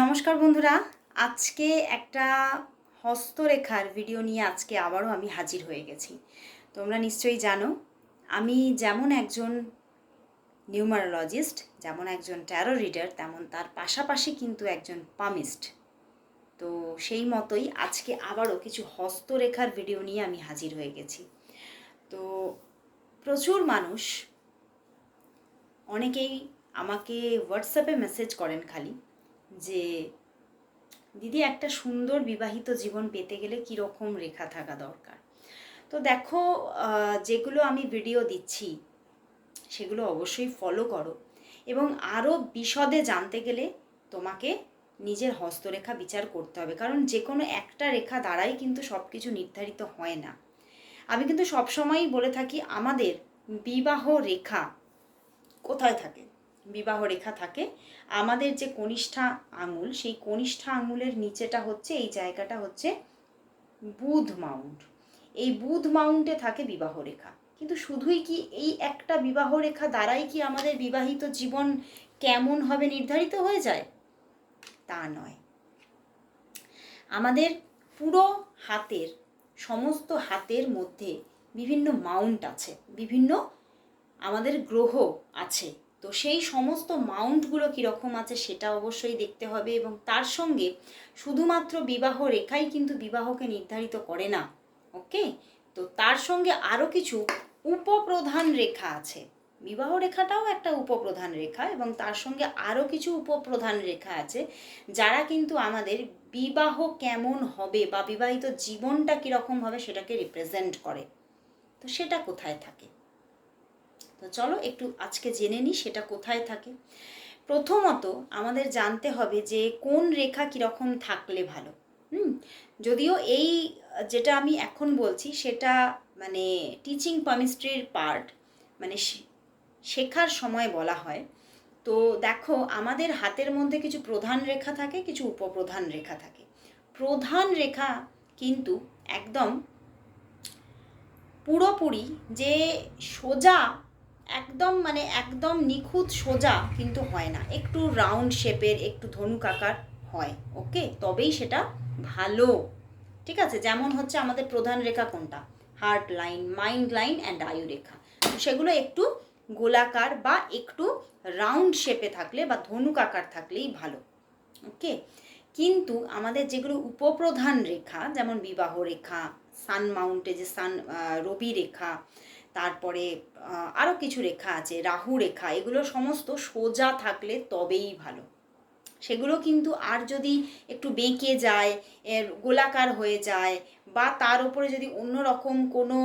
নমস্কার বন্ধুরা, আজকে একটা হস্তরেখার ভিডিও নিয়ে আজকে আবারও আমি হাজির হয়ে গেছি। তোমরা নিশ্চয়ই জানো, আমি যেমন একজন নিউমারোলজিস্ট, যেমন একজন ট্যারো রিডার তেমন তার পাশাপাশি কিন্তু একজন পামিস্ট তো সেই মতোই আজকে আবারও কিছু হস্তরেখার ভিডিও নিয়ে আমি হাজির হয়ে গেছি। তো প্রচুর মানুষ, অনেকেই আমাকে হোয়াটসঅ্যাপে মেসেজ করেন খালি। যে, দিদি, একটা সুন্দর বিবাহিত জীবন পেতে গেলে কীরকম রেখা থাকা দরকার? তো দেখো যেগুলো আমি ভিডিও দিচ্ছি, সেগুলো অবশ্যই ফলো করো এবং আরও বিশদে জানতে গেলে তোমাকে নিজের হস্তরেখা বিচার করতে হবে। কারণ যে কোনো একটা রেখা দ্বারাই কিন্তু সব কিছু নির্ধারিত হয় না। আমি কিন্তু সবসময়ই বলে থাকি, আমাদের বিবাহ রেখা কোথায় থাকে? বিবাহ রেখা থাকে। আমাদের যে কনিষ্ঠা আঙুল, সেই কনিষ্ঠা আঙুলের নিচেটা হচ্ছে, এই জায়গাটা হচ্ছে বুধ মাউন্ট। এই বুধ মাউন্টে থাকে বিবাহ রেখা কিন্তু শুধুই কি এই একটা বিবাহ রেখা দ্বারাই কি আমাদের বিবাহিত জীবন কেমন হবে নির্ধারিত হয়ে যায়? তা নয়। আমাদের পুরো হাতের, সমস্ত হাতের মধ্যে বিভিন্ন মাউন্ট আছে, বিভিন্ন আমাদের গ্রহ আছে। তো সেই সমস্ত মাউন্টগুলো কীরকম আছে সেটা অবশ্যই দেখতে হবে এবং তার সঙ্গে শুধুমাত্র বিবাহ রেখাই কিন্তু বিবাহকে নির্ধারিত করে না, ওকে? তো তার সঙ্গে আরও কিছু উপপ্রধান রেখা আছে। বিবাহ রেখাটাও একটা উপপ্রধান রেখা এবং তার সঙ্গে আরও কিছু উপপ্রধান রেখা আছে যারা কিন্তু আমাদের বিবাহ কেমন হবে বা বিবাহিত জীবনটা কীরকম হবে সেটাকে রিপ্রেজেন্ট করে। তো সেটা কোথায় থাকে? তো চলো একটু আজকে জেনে নিই সেটা কোথায় থাকে। প্রথমত আমাদের জানতে হবে যে কোন রেখা কীরকম থাকলে ভালো। হুম? যদিও এই যেটা আমি এখন বলছি সেটা মানে টিচিং পামিস্ট্রির পার্ট মানে শেখার সময় বলা হয়। তো দেখো আমাদের হাতের মধ্যে কিছু প্রধান রেখা থাকে, কিছু উপপ্রধান রেখা থাকে। প্রধান রেখা কিন্তু একদম পুরোপুরি যে সোজা একদম মানে একদম নিখুঁত সোজা কিন্তু হয় না। একটু রাউন্ড শেপের একটু ধনুক আকার হয় ওকে তবেই সেটা ভালো। ঠিক আছে? যেমন হচ্ছে আমাদের প্রধান রেখা কোনটা? Heart line mind line and আয়ু রেখা। সেগুলো একটু গোলাকার বা একটু রাউন্ড শেপে থাকলে বা ধনুক আকার থাকলেই ভালো ওকে কিন্তু আমাদের যেগুলো উপপ্রধান রেখা, যেমন বিবাহ রেখা সান মাউন্টে যে সান রবি রেখা তারপরে আরও কিছু রেখা আছে, রাহু রেখা, এগুলো সমস্ত সোজা থাকলে তবেই ভালো। সেগুলো কিন্তু আর যদি একটু বেঁকে যায়, এর গোলাকার হয়ে যায়, বা তার উপরে যদি অন্য রকম কোনো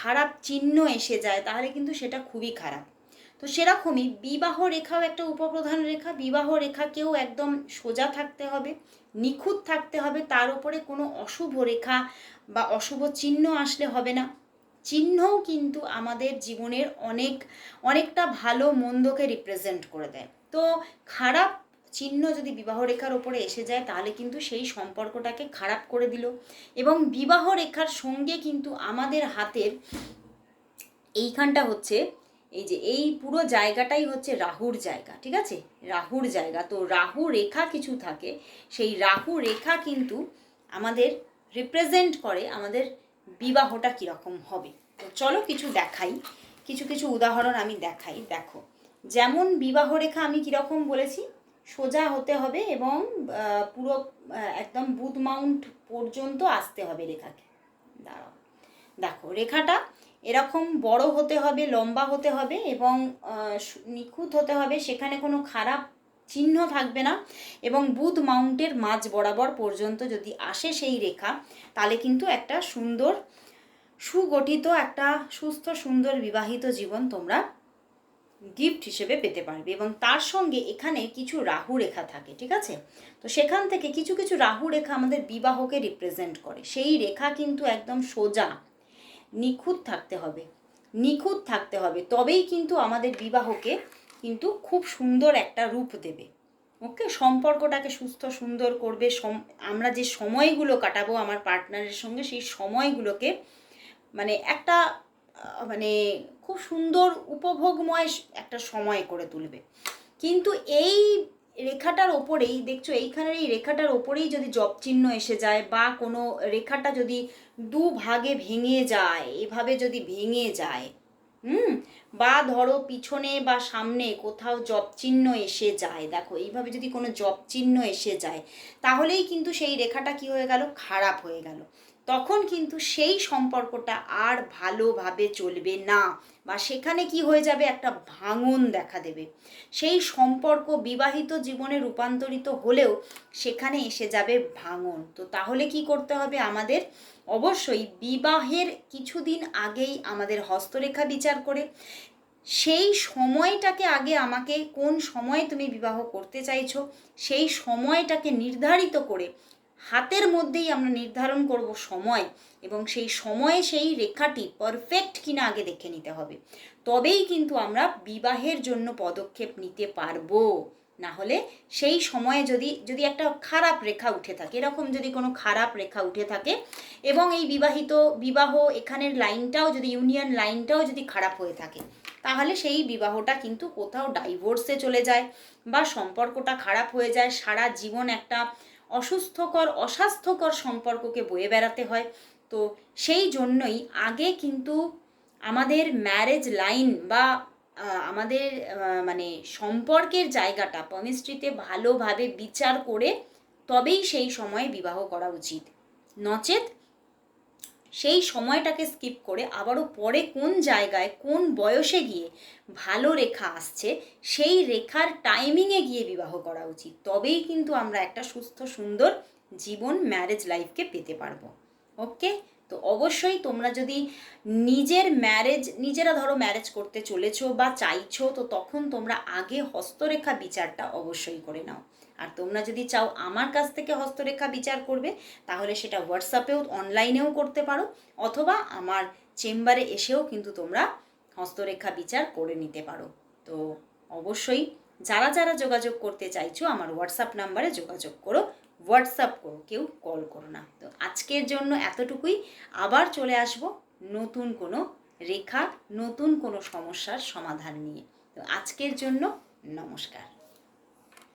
খারাপ চিহ্ন এসে যায়, তাহলে কিন্তু সেটা খুবই খারাপ। তো সেরকমই বিবাহ রেখাও একটা উপপ্রধান রেখা, বিবাহ রেখাকেও একদম সোজা থাকতে হবে, নিখুঁত থাকতে হবে, তার উপরে কোনো অশুভ রেখা বা অশুভ চিহ্ন আসলে হবে না। চিহ্নও কিন্তু আমাদের জীবনের অনেক, অনেকটা ভালো মন্দকে রিপ্রেজেন্ট করে দেয়। তো খারাপ চিহ্ন যদি বিবাহ রেখার ওপরে এসে যায়, তাহলে কিন্তু সেই সম্পর্কটাকে খারাপ করে দিল। এবং বিবাহ রেখার সঙ্গে কিন্তু আমাদের হাতের এইখানটা হচ্ছে, এই যে এই পুরো জায়গাটাই হচ্ছে রাহুর জায়গা, ঠিক আছে? রাহুর জায়গা। তো রাহু রেখা কিছু থাকে, সেই রাহু রেখা কিন্তু আমাদের রিপ্রেজেন্ট করে, আমাদের বিবাহটা কীরকম হবে? তো চলো কিছু দেখাই। কিছু কিছু উদাহরণ আমি দেখাই। দেখো, যেমন বিবাহ রেখা আমি কীরকম বলেছি, সোজা হতে হবে এবং পুরো একদম বুধ মাউন্ট পর্যন্ত আসতে হবে রেখাকে। দাঁড়াও। দেখো, রেখাটা এরকম বড় হতে হবে, লম্বা হতে হবে এবং নিখুঁত হতে হবে, সেখানে কোনো খারাপ চিহ্ন থাকবে না এবং বুধ মাউন্টের মাঝ বরাবর পর্যন্ত যদি আসে সেই রেখা, তাহলে কিন্তু একটা সুন্দর, সুগঠিত, একটা সুস্থ, সুন্দর বিবাহিত জীবন তোমরা গিফট হিসেবে পেতে পারবে এবং তার সঙ্গে এখানে কিছু রাহু রেখা থাকে, ঠিক আছে? তো সেখান থেকে কিছু কিছু রাহু রেখা আমাদের বিবাহকে রিপ্রেজেন্ট করে। সেই রেখা কিন্তু একদম সোজা, নিখুঁত থাকতে হবে, নিখুঁত থাকতে হবে। তবেই কিন্তু আমাদের বিবাহকে কিন্তু খুব সুন্দর একটা রূপ দেবে। ওকে? সম্পর্কটাকে সুস্থ, সুন্দর করবে। আমরা যে সময়গুলো কাটাবো আমার পার্টনারের সঙ্গে, সেই সময়গুলোকে মানে একটা মানে খুব সুন্দর উপভোগময় একটা সময় করে তুলবে। কিন্তু এই রেখাটার ওপরেই, দেখছ, এইখানের এই রেখাটার ওপরেই যদি জব চিহ্ন এসে যায় বা কোনো রেখাটা যদি দু ভাগে ভেঙে যায়, এভাবে যদি ভেঙে যায় হুম, বা ধরো পিছনে বা সামনে কোথাও জব চিহ্ন এসে যায়, দেখো এইভাবে যদি কোনো জব চিহ্ন এসে যায়, তাহলেই কিন্তু সেই রেখাটা কি হয়ে গেল? খারাপ হয়ে গেল। তখন কিন্তু সেই সম্পর্কটা আর ভালোভাবে চলবে না, বা সেখানে কি হয়ে যাবে? একটা ভাঙন দেখা দেবে। সেই সম্পর্ক বিবাহিত জীবনে রূপান্তরিত হলেও সেখানে এসে যাবে ভাঙন। তো তাহলে কি করতে হবে আমাদের? অবশ্যই বিবাহের কিছুদিন আগেই আমাদের হস্তরেখা বিচার করে। সেই সময়টাকে আগে আমাকে কোন সময়ে তুমি বিবাহ করতে চাইছো, সেই সময়টাকে নির্ধারিত করে হাতের মধ্যেই আমরা নির্ধারণ করব সময় এবং সেই সময়ে সেই রেখাটি পারফেক্ট কিনা আগে দেখে নিতে হবে। তবেই কিন্তু আমরা বিবাহের জন্য পদক্ষেপ নিতে পারব। না হলে সেই সময়ে যদি যদি একটা খারাপ রেখা উঠে থাকে, এরকম যদি কোনো খারাপ রেখা উঠে থাকে এবং এই বিবাহিত বিবাহ এখানের লাইনটাও যদি, ইউনিয়ন লাইনটাও যদি খারাপ হয়ে থাকে, তাহলে সেই বিবাহটা কিন্তু কোথাও ডাইভোর্সে চলে যায় বা সম্পর্কটা খারাপ হয়ে যায়। সারা জীবন একটা অসুস্থকর, অস্বাস্থ্যকর সম্পর্ককে বয়ে বেড়াতে হয়। তো সেই জন্যই আগে কিন্তু আমাদের ম্যারেজ লাইন বা আমাদের মানে সম্পর্কের জায়গাটা পমিস্ট্রিতে ভালোভাবে বিচার করে তবেই সেই সময়ে বিবাহ করা উচিত। নচেত সেই সময়টাকে স্কিপ করে আবারও পরে কোন জায়গায়, কোন বয়সে গিয়ে ভালো রেখা আসছে, সেই রেখার টাইমিংয়ে গিয়ে বিবাহ করা উচিত। তবেই কিন্তু আমরা একটা সুস্থ, সুন্দর জীবন ম্যারেজ লাইফকে পেতে পারব। ওকে তো অবশ্যই তোমরা যদি নিজের ম্যারেজ নিজেরা ধরো ম্যারেজ করতে চলেছো বা চাইছো, তো তখন তোমরা আগে হস্তরেখা বিচারটা অবশ্যই করে নাও। আর তোমরা যদি চাও আমার কাছ থেকে হস্তরেখা বিচার করবে, তাহলে সেটা হোয়াটসঅ্যাপেও অনলাইনেও করতে পারো, অথবা আমার চেম্বারে এসেও কিন্তু তোমরা হস্তরেখা বিচার করে নিতে পারো। তো অবশ্যই যারা যারা যোগাযোগ করতে চাইছো, আমার হোয়াটসঅ্যাপ নাম্বারে যোগাযোগ করো। হোয়াটসঅ্যাপ করো, কেউ কল করো না। তো আজকের জন্য এতটুকুই। আবার চলে আসব নতুন কোনো রেখা, নতুন কোনো সমস্যার সমাধান নিয়ে। তো আজকের জন্য নমস্কার।